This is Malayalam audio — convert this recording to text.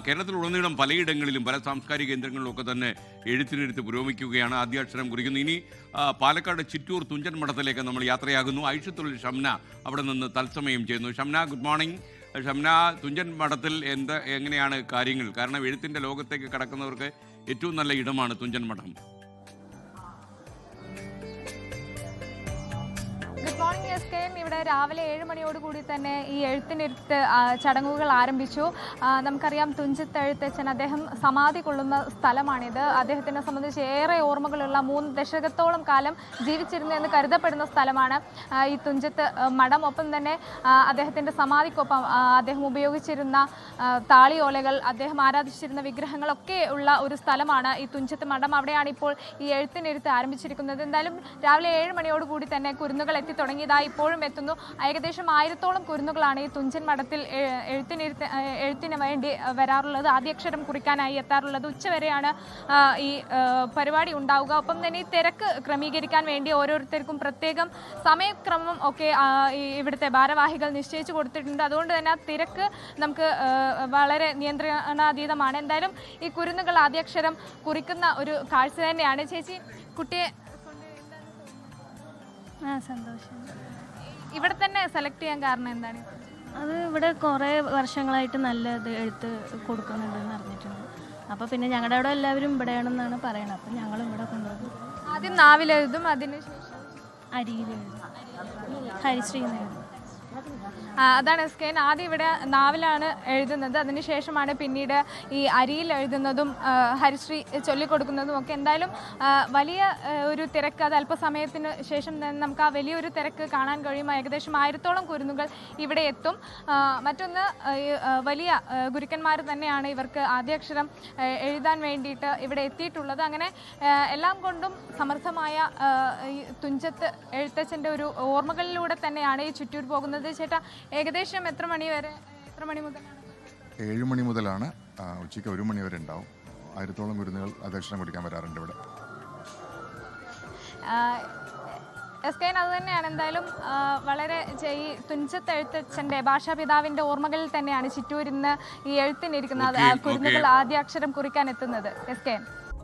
കേരളത്തിലുടനീളം പലയിടങ്ങളിലും പല സാംസ്കാരിക കേന്ദ്രങ്ങളിലും ഒക്കെ തന്നെ എഴുത്തിനെഴുത്ത് പുരോഗമിക്കുകയാണ് ആദ്യാക്ഷരം കുറിക്കുന്നു. ഇനി പാലക്കാട് ചിറ്റൂർ തുഞ്ചൻ മഠത്തിലേക്ക് നമ്മൾ യാത്രയാകുന്നു. ഐഷത്തുൽ ഷംന അവിടെ നിന്ന് തത്സമയം ചെയ്യുന്നു ഷംന ഗുഡ് മോർണിംഗ് ഷംന തുഞ്ചൻ മഠത്തിൽ എന്ത് എങ്ങനെയാണ് കാര്യങ്ങൾ? കാരണം എഴുത്തിന്റെ ലോകത്തേക്ക് കടക്കുന്നവർക്ക് ഏറ്റവും നല്ല ഇടമാണ് തുഞ്ചൻ മഠം. എസ് കെ എം ഇവിടെ രാവിലെ ഏഴ് മണിയോടുകൂടി തന്നെ ഈ എഴുത്തിനെഴുത്ത് ചടങ്ങുകൾ ആരംഭിച്ചു. നമുക്കറിയാം തുഞ്ചത്ത് എഴുത്തച്ഛൻ അദ്ദേഹം സമാധി കൊള്ളുന്ന സ്ഥലമാണിത്. അദ്ദേഹത്തിനെ സംബന്ധിച്ച് ഏറെ ഓർമ്മകളുള്ള മൂന്ന് ദശകത്തോളം കാലം ജീവിച്ചിരുന്നു എന്ന് കരുതപ്പെടുന്ന സ്ഥലമാണ് ഈ തുഞ്ചത്ത് മഠം. ഒപ്പം തന്നെ അദ്ദേഹത്തിന്റെ സമാധിക്കൊപ്പം അദ്ദേഹം ഉപയോഗിച്ചിരുന്ന താളിയോലകൾ അദ്ദേഹം ആരാധിച്ചിരുന്ന വിഗ്രഹങ്ങളൊക്കെ ഉള്ള ഒരു സ്ഥലമാണ് ഈ തുഞ്ചത്ത് മഠം. അവിടെയാണ് ഇപ്പോൾ ഈ എഴുത്തിനെഴുത്ത് ആരംഭിച്ചിരിക്കുന്നത്. എന്തായാലും രാവിലെ ഏഴ് മണിയോടുകൂടി തന്നെ കുരുന്നുകൾ എത്തി തുടങ്ങിയതാ ഇപ്പോഴും എത്തുന്നു. ഏകദേശം ആയിരത്തോളം കുരുന്നുകളാണ് ഈ തുഞ്ചൻ മഠത്തിൽ എ- എഴുത്തിനെഴുത്ത് എഴുത്തിന് വേണ്ടി വരാറുള്ളത്. ആദ്യക്ഷരം കുറിക്കാനായി എത്താറുള്ളത്. ഉച്ചവരെയാണ് ഈ പരിപാടി ഉണ്ടാവുക. ഒപ്പം തന്നെ ഈ തിരക്ക് ക്രമീകരിക്കാൻ വേണ്ടി ഓരോരുത്തർക്കും പ്രത്യേകം സമയക്രമം ഒക്കെ ഇവിടുത്തെ ഭാരവാഹികൾ നിശ്ചയിച്ചു കൊടുത്തിട്ടുണ്ട്. അതുകൊണ്ട് തന്നെ ആ തിരക്ക് നമുക്ക് വളരെ നിയന്ത്രണാതീതമാണ്. എന്തായാലും ഈ കുരുന്നുകൾ ആദ്യക്ഷരം കുറിക്കുന്ന ഒരു കാഴ്ച തന്നെയാണ്. ചേച്ചി കുട്ടിയെ ആ സന്തോഷം. ഇവിടെ തന്നെ സെലക്ട് ചെയ്യാൻ കാരണം എന്താണ്? അത് ഇവിടെ കുറേ വർഷങ്ങളായിട്ട് നല്ല ഇത് എഴുത്ത് കൊടുക്കുന്നുണ്ടെന്ന് അറിഞ്ഞിട്ടുണ്ട്. അപ്പോൾ പിന്നെ ഞങ്ങളുടെ അവിടെ എല്ലാവരും ഇവിടെയാണെന്നാണ് പറയണത്. അപ്പം ഞങ്ങൾ ഇവിടെ കൊണ്ടുവന്നു. ആദ്യം നാവിലെഴുതും അതിനുശേഷം അരിയിലെഴുതും. ഹരിശ്രീ എന്ന് എഴുതും. അതാണ് എസ് കെ ആദ്യം ഇവിടെ നാവിലാണ് എഴുതുന്നത്. അതിനുശേഷമാണ് പിന്നീട് ഈ അരിയിൽ എഴുതുന്നതും ഹരിശ്രീ ചൊല്ലിക്കൊടുക്കുന്നതും ഒക്കെ. എന്തായാലും വലിയ ഒരു തിരക്ക് അത് അല്പസമയത്തിന് ശേഷം നമുക്ക് ആ വലിയൊരു തിരക്ക് കാണാൻ കഴിയും. ഏകദേശം ആയിരത്തോളം കുരുന്നുകൾ ഇവിടെ എത്തും. മറ്റൊന്ന് വലിയ ഗുരുക്കന്മാർ തന്നെയാണ് ഇവർക്ക് ആദ്യാക്ഷരം എഴുതാൻ വേണ്ടിയിട്ട് ഇവിടെ എത്തിയിട്ടുള്ളത്. അങ്ങനെ എല്ലാം കൊണ്ടും സമർത്ഥമായ തുഞ്ചത്ത് എഴുത്തച്ഛന്റെ ഒരു ഓർമ്മകളിലൂടെ തന്നെയാണ് ഈ ചുറ്റൂർ പോകുന്നത്. ചേട്ടാ ഏകദേശം എത്ര മണി വരെ എത്ര മണി മുതലാണ്? ഏഴ് മണി മുതലാണ്. ഉച്ചയ്ക്ക് ഒരു മണി വരെ ഉണ്ടാവും. ആയിരത്തോളം മരുന്നുകൾ ദക്ഷിണം കുടിക്കാൻ വരാറുണ്ട് ഇവിടെ. എസ് കെ അത് തന്നെയാണ്. എന്തായാലും വളരെ ഈ തുഞ്ചത്ത് എഴുത്തച്ഛന്റെ ഭാഷാപിതാവിന്റെ ഓർമ്മകളിൽ തന്നെയാണ് ചിറ്റൂരിന്ന് ഈ എഴുത്തിനിരിക്കുന്നത് കുരുന്നുകൾ ആദ്യാക്ഷരം കുറിക്കാൻ എത്തുന്നത്. S K